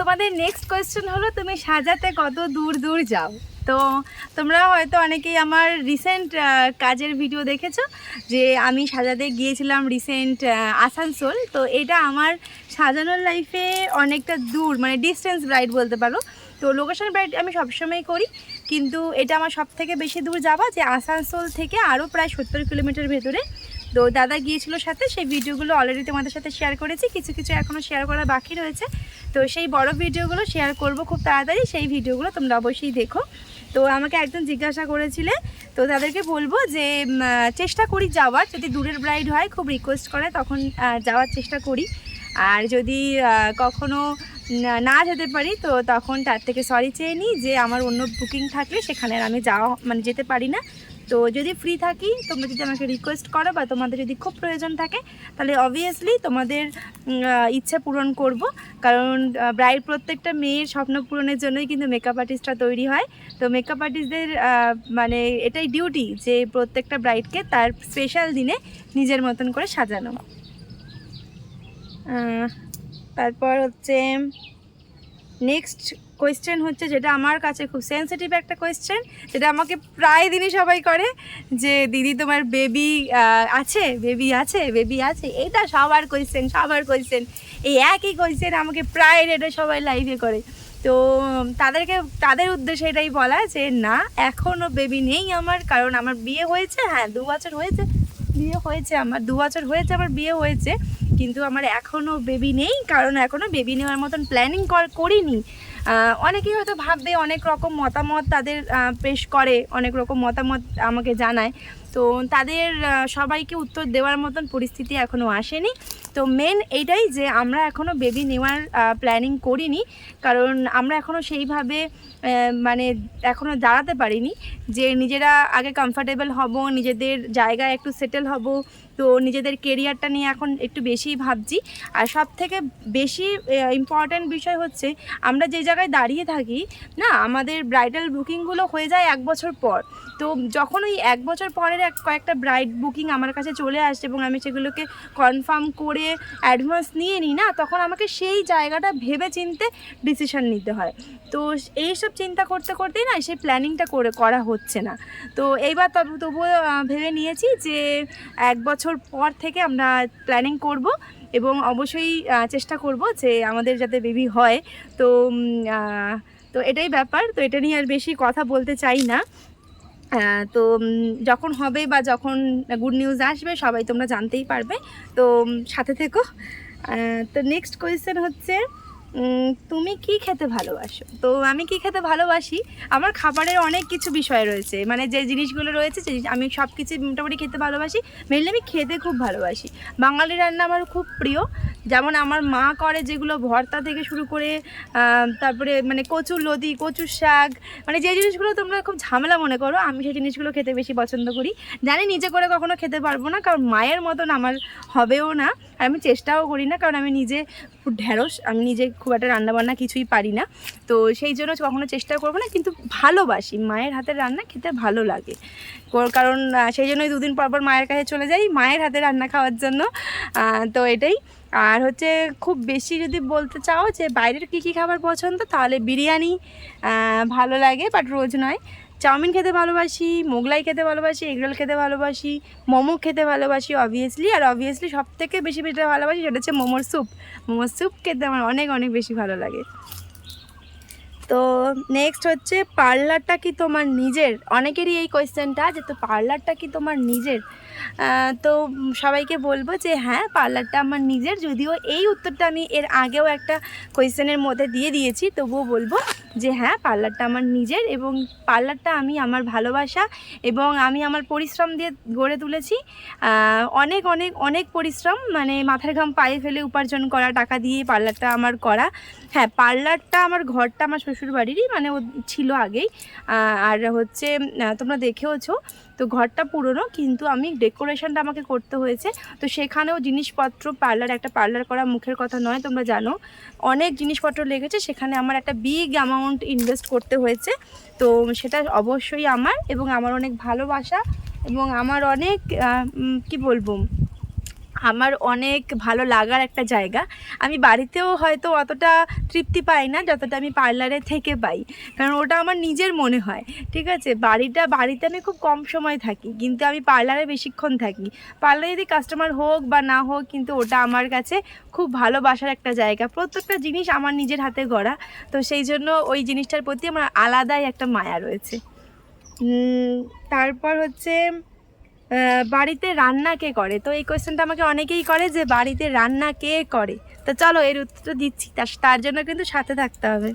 তোমাদের next question হলো, তুমি সাজাতে কত দূর দূর যাও? তো তোমরা হয়তো অনেকেই আমার রিসেন্ট কাজের ভিডিও দেখেছ, যে আমি সাজাতে গিয়েছিলাম রিসেন্ট আসানসোল। তো এটা আমার সাজানোর লাইফে অনেকটা দূর মানে ডিস্টেন্স ব্রাইড বলতে পারো। তো লোকেশন ব্রাইড আমি সবসময় করি, কিন্তু এটা আমার সব থেকে বেশি দূর যাওয়া যে আসানসোল থেকে আরও প্রায় সত্তর কিলোমিটার ভেতরে। তো দাদা গিয়েছিল সাথে, সেই ভিডিওগুলো অলরেডি তোমাদের সাথে শেয়ার করেছি, কিছু কিছু এখনও শেয়ার করা বাকি রয়েছে। তো সেই বড় ভিডিওগুলো শেয়ার করব খুব তাড়াতাড়ি, সেই ভিডিওগুলো তোমরা অবশ্যই দেখো। তো আমাকে একজন জিজ্ঞাসা করেছিলে, তো তাদেরকে বলব যে চেষ্টা করি যাওয়ার, যদি দূরের ব্রাইড হয়, খুব রিকোয়েস্ট করে, তখন যাওয়ার চেষ্টা করি। আর যদি কখনো না- যেতে পারি, তো তখন তার থেকে সরি চেয়ে নিই যে, আমার অন্য বুকিং থাকলে সেখানে আমি যাওয়া মানে যেতে পারি না। তো যদি ফ্রি থাকি, তোমরা যদি আমাকে রিকোয়েস্ট করো বা তোমাদের যদি খুব প্রয়োজন থাকে, তাহলে অবভিয়াসলি তোমাদের ইচ্ছে পূরণ করব। কারণ ব্রাইড প্রত্যেকটা মেয়ের স্বপ্ন পূরণের জন্যই কিন্তু মেকআপ আর্টিস্টরা তৈরি হয়। তো মেকআপ আর্টিস্টদের মানে এটাই ডিউটি যে প্রত্যেকটা ব্রাইডকে তার স্পেশাল দিনে নিজের মতন করে সাজানো। তারপর হচ্ছে নেক্সট কোয়েশ্চেন হচ্ছে যেটা আমার কাছে খুব সেন্সিটিভ একটা কোয়েশ্চেন যেটা আমাকে প্রায় দিনই সবাই করে যে, দিদি, তোমার বেবি আছে? বেবি আছে? বেবি আছে? এটা সবার কোয়েশ্চেন সবার কোয়েশ্চেন এই একই কোয়েশ্চেন আমাকে প্রায় এটা সবাই লাইভে করে। তো, তাদেরকে, তাদের উদ্দেশ্যে এটাই বলা যে, না এখনও বেবি নেই আমার, কারণ আমার বিয়ে হয়েছে। হ্যাঁ দু বছর হয়েছে, বিয়ে হয়েছে আমার, দু বছর হয়েছে, আমার বিয়ে হয়েছে। কিন্তু আমার এখনও বেবি নেই, কারণ এখনও বেবি নেওয়ার মতন প্ল্যানিং করিনি। অনেকেই হয়তো ভাববে অনেক রকম মতামত তাদের পেশ করে, অনেক রকম মতামত আমাকে জানায়। তো তাদের সবাইকে উত্তর দেওয়ার মতন পরিস্থিতি এখনও আসেনি। তো মেন এইটাই যে আমরা এখনও বেবি নেওয়ার প্ল্যানিং করিনি, কারণ আমরা এখনও সেইভাবে মানে এখনও দাঁড়াতে পারিনি যে নিজেরা আগে কমফর্টেবল হব, নিজেদের জায়গায় একটু সেটেল হব তো নিজেদের কেরিয়ারটা নিয়ে এখন একটু বেশিই ভাবছি। আর সব থেকে বেশি ইম্পর্ট্যান্ট বিষয় হচ্ছে, আমরা যে জায়গায় দাঁড়িয়ে থাকি, না, আমাদের ব্রাইডাল বুকিংগুলো হয়ে যায় এক বছর পর। তো যখন ওই এক বছর পরের এক, কয়েকটা ব্রাইড বুকিং আমার কাছে চলে আসে এবং আমি সেগুলোকে কনফার্ম করে অ্যাডভান্স নিয়ে নিই, না, তখন আমাকে সেই জায়গাটা ভেবে চিনতে ডিসিশন নিতে হয়। তো এইসব চিন্তা করতে করতেই না, সেই প্ল্যানিংটা করে, করা হচ্ছে না। তো এইবার তবু, তবুও ভেবে নিয়েছি যে এক বছর পর থেকে আমরা প্ল্যানিং করব এবং অবশ্যই চেষ্টা করব যে আমাদের যাতে বেবি হয়। তো তো এটাই ব্যাপার। তো এটা নিয়ে আর বেশি কথা বলতে চাই না। তো যখন হবে বা যখন গুড নিউজ আসবে, সবাই তোমরা জানতেই পারবে। তো সাথে থেকো। তো নেক্সট কোয়েশ্চেন হচ্ছে তুমি কি খেতে ভালোবাসো? তো আমি কি খেতে ভালোবাসি? আমার খাবারের অনেক কিছু বিষয় রয়েছে। মানে যে জিনিসগুলো রয়েছে আমি সব কিছু মোটামুটি খেতে ভালোবাসি। মেনলি আমি খেতে খুব ভালোবাসি। বাঙালি রান্না আমার খুব প্রিয়। যেমন আমার মা করে যেগুলো ভর্তা থেকে শুরু করে তারপরে মানে কচুর লতি, কচুর শাক মানে যে জিনিসগুলো তোমরা খুব ঝামেলা মনে করো, আমি সেই জিনিসগুলো খেতে বেশি পছন্দ করি। জানি নিজে করে কখনো খেতে পারব না, কারণ মায়ের মতন আমার হবেও না। আর আমি চেষ্টাও করি না, কারণ আমি নিজে খুব ঢ্যাঁড়স আমি নিজে খুব একটা রান্নাবান্না কিছুই পারি না। তো সেই জন্য কখনো চেষ্টা করব না, কিন্তু ভালোবাসি। মায়ের হাতের রান্না খেতে ভালো লাগে। কর- কারণ সেই জন্যই দুদিন পর পর মায়ের কাছে চলে যাই, মায়ের হাতে রান্না খাওয়ার জন্য। তো এটাই। আর হচ্ছে খুব বেশি যদি বলতে চাও যে বাইরের কী কী খাবার পছন্দ, তাহলে বিরিয়ানি ভালো লাগে, বাট রোজ নয়। চাউমিন খেতে ভালোবাসি, মোগলাই খেতে ভালোবাসি, এগরোল খেতে ভালোবাসি, মোমো খেতে ভালোবাসি অবভিয়াসলি আর অবভিয়াসলি সব থেকে বেশি যেটা ভালোবাসি সেটা হচ্ছে মোমোর স্যুপ মোমোর স্যুপ খেতে আমার অনেক অনেক বেশি ভালো লাগে। তো নেক্সট হচ্ছে পার্লারটা কি তোমার নিজের? অনেকেরই এই কোয়েশ্চেনটা যে তো পার্লারটা কি তোমার নিজের? তো সবাইকে বলব যে হ্যাঁ পার্লারটা আমার নিজের, যদিও এই উত্তরটা আমি এর আগেও একটা কোয়েশ্চেনের মধ্যে দিয়ে দিয়েছি, তবুও বলব যে হ্যাঁ পার্লারটা আমার নিজের এবং পার্লারটা আমি আমার ভালোবাসা এবং আমি আমার পরিশ্রম দিয়ে গড়ে তুলেছি। অনেক অনেক অনেক পরিশ্রম মানে মাথার ঘাম পায়ে ফেলে উপার্জন করা, টাকা দিয়ে পার্লারটা আমার করা। হ্যাঁ পার্লারটা আমার ঘরটা আমার শ্বশুর বাড়িরই মানে ও ছিল আগেই। আর হচ্ছে তোমরা দেখেওছো, তো ঘরটা পুরনো, কিন্তু আমি ডেকোরেশনটা আমাকে করতে হয়েছে। তো সেখানেও জিনিসপত্র, পার্লার, একটা পার্লার করা মুখের কথা নয়, তোমরা জানো। অনেক জিনিসপত্র লেগেছে, সেখানে আমার একটা বিগ অ্যামাউন্ট ইনভেস্ট করতে হয়েছে। তো সেটা অবশ্যই আমার এবং আমার অনেক ভালোবাসা এবং আমার অনেক কি বলব? আমার অনেক ভালো লাগার একটা জায়গা। আমি বাড়িতেও হয়তো অতটা তৃপ্তি পাই না, যতটা আমি পার্লারে থেকে পাই। কারণ ওটা আমার নিজের মনে হয়, ঠিক আছে? বাড়িটা, বাড়িতে আমি খুব কম সময় থাকি, কিন্তু আমি পার্লারে বেশিক্ষণ থাকি। পার্লারে যদি কাস্টমার হোক বা না হোক, কিন্তু ওটা আমার কাছে খুব ভালোবাসার একটা জায়গা। প্রত্যেকটা জিনিস আমার নিজের হাতে গড়া, তো সেই জন্য ওই জিনিসটার প্রতি আমার আলাদাই একটা মায়া রয়েছে। তারপর হচ্ছে বাড়িতে রান্না কে করে? তো এই কোয়েশ্চেনটা আমাকে অনেকেই করে যে বাড়িতে রান্না কে করে? তো চলো এর উত্তরটা দিচ্ছি তার জন্য কিন্তু সাথে থাকতে হবে।